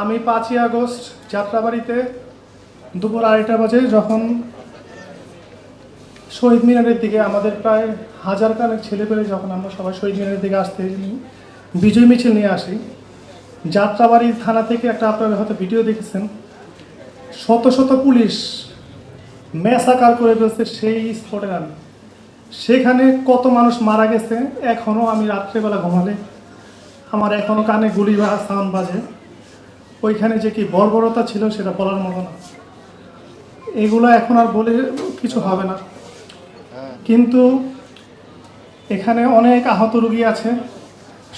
আমি পাঁচই আগস্ট যাত্রাবাড়িতে দুপুর আড়াইটা বাজে যখন শহীদ মিনারের দিকে আমাদের প্রায় হাজার কানেক ছেলে পেলে যখন আমরা সবাই শহীদ মিনারের দিকে আসতে বিজয় মিছিল নিয়ে আসি, যাত্রাবাড়ি থানা থেকে একটা আপনারা হয়তো ভিডিও দেখেছেন, শত শত পুলিশ ম্যাসাকার করে ফেলছে সেই স্পটের আমি সেখানে কত মানুষ মারা গেছে এখনও আমি রাত্রেবেলা ঘুমালে। আমার এখনও কানে গুলি বা সাউন্ড বাজে। ওইখানে যে কি বর্বরতা ছিল সেটা বলার মতো না। এগুলো এখন আর বলে কিছু হবে না। কিন্তু এখানে অনেক আহত রোগী আছে।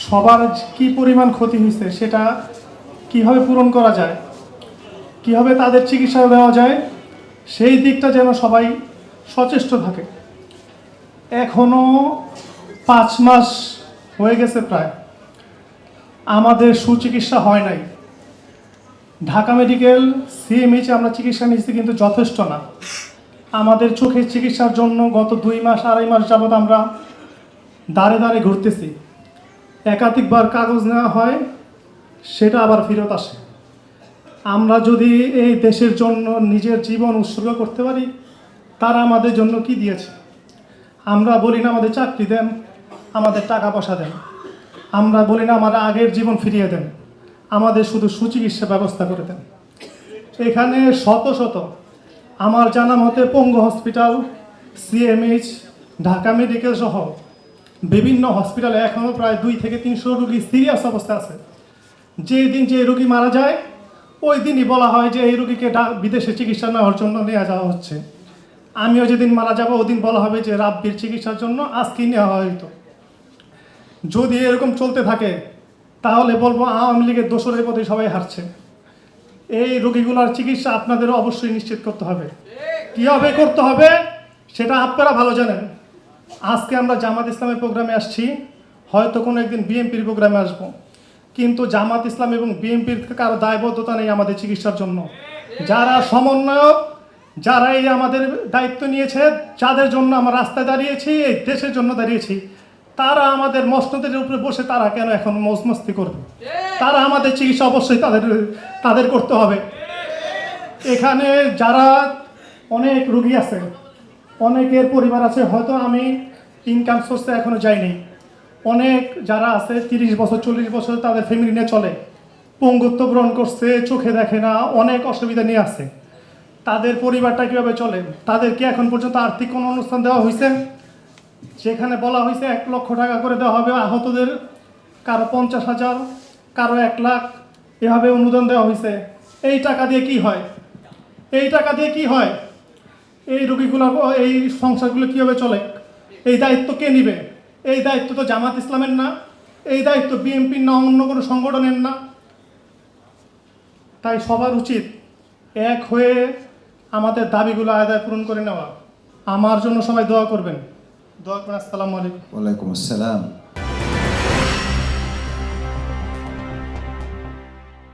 সবার কি পরিমাণ ক্ষতি হয়েছে সেটা কীভাবে পূরণ করা যায়, কীভাবে তাদের চিকিৎসা দেওয়া যায়, সেই দিকটা যেন সবাই সচেষ্ট থাকে। এখনও পাঁচ মাস হয়ে গেছে প্রায়। আমাদের সুচিকিৎসা হয় নাই। ঢাকা মেডিকেল সিএমএইচে আমরা চিকিৎসা নিচ্ছি কিন্তু যথেষ্ট না। আমাদের চোখের চিকিৎসার জন্য গত দুই মাস, আড়াই মাস যাবৎ আমরা দাঁড়ে দাঁড়ে ঘুরতেছি। একাধিকবার কাগজ নেওয়া হয়, সেটা আবার ফেরত আসে। আমরা যদি এই দেশের জন্য নিজের জীবন উৎসর্গ করতে পারি, তারা আমাদের জন্য কি দিয়েছে? আমরা বলি না আমাদের চাকরি দেন, আমাদের টাকা পয়সা দেন। আমরা বলি না আমার আগের জীবন ফিরিয়ে দেন। আমাদের শুধু সুচিকিৎসা ব্যবস্থা করে দেন। এখানে শত শত, আমার জানা মতে পঙ্গু হসপিটাল সিএমএইচ ঢাকা মেডিকেল সহ বিভিন্ন হসপিটালে এখনও প্রায় দুই থেকে তিনশো রুগী সিরিয়াস অবস্থা আছে। যে দিন যে রুগী মারা যায়, ওই দিনই বলা হয় যে এই রুগীকে বিদেশে চিকিৎসা নেওয়ার জন্য নিয়ে যাওয়া হচ্ছে। আমিও যেদিন মারা যাব, ওদিন বলা হবে যে রাব্বির চিকিৎসার জন্য আজকেই নেওয়া হয়তো যদি এরকম চলতে থাকে তাহলে বলব আওয়ামী লীগের দোসরের পথে সবাই হারছে। এই রোগীগুলোর চিকিৎসা আপনাদের অবশ্যই নিশ্চিত করতে হবে। কীভাবে করতে হবে সেটা আপনারা ভালো জানেন। আজকে আমরা জামাত ইসলামের প্রোগ্রামে আসছি। হয়তো কোনো একদিন বিএনপির প্রোগ্রামে আসব। কিন্তু জামাত ইসলাম এবং বিএনপির কারও দায়বদ্ধতা নেই আমাদের চিকিৎসার জন্য। যারা সমন্বয়ক যারা এই আমাদের দায়িত্ব নিয়েছে, যাদের জন্য আমরা রাস্তায় দাঁড়িয়েছি, এই দেশের জন্য দাঁড়িয়েছি। তারা আমাদের মসনদের উপরে বসে তারা কেন এখন মজমস্তি করবে? তারা আমাদের চিকিৎসা অবশ্যই তাদের তাদের করতে হবে। এখানে যারা অনেক রুগী আছে, অনেকের পরিবার আছে, হয়তো আমি ইনকাম সোর্সে এখনও যাইনি। অনেক যারা আছে, তিরিশ বছর, চল্লিশ বছর তাদের ফ্যামিলি নিয়ে চলে। পঙ্গুত্ব গ্রহণ করছে, চোখে দেখে না, অনেক অসুবিধা নিয়ে আছে। তাদের পরিবারটা কীভাবে চলে? তাদেরকে এখন পর্যন্ত আর্থিক কোনো অনুষ্ঠান দেওয়া হয়েছে সেখানে বলা হয়েছে এক লক্ষ টাকা করে দেওয়া হবে, আহতদের কারও পঞ্চাশ হাজার, কারও এক লাখ, এভাবে অনুদান দেওয়া হয়েছে। এই টাকা দিয়ে কি হয়? এই টাকা দিয়ে কি হয়? এই রোগীগুলো, এই সংসারগুলো কীভাবে চলে? এই দায়িত্ব কে নিবে? এই দায়িত্ব তো জামাত ইসলামের না, এই দায়িত্ব বিএনপির না অন্য কোনো সংগঠনের না। তাই সবার উচিত এক হয়ে আমাদের দাবিগুলো আদায় পূরণ করে নেওয়া। আমার জন্য সবাই দোয়া করবেন। দোয়া করেন আসসালামু আলাইকুম ওয়ালাইকুম আসসালাম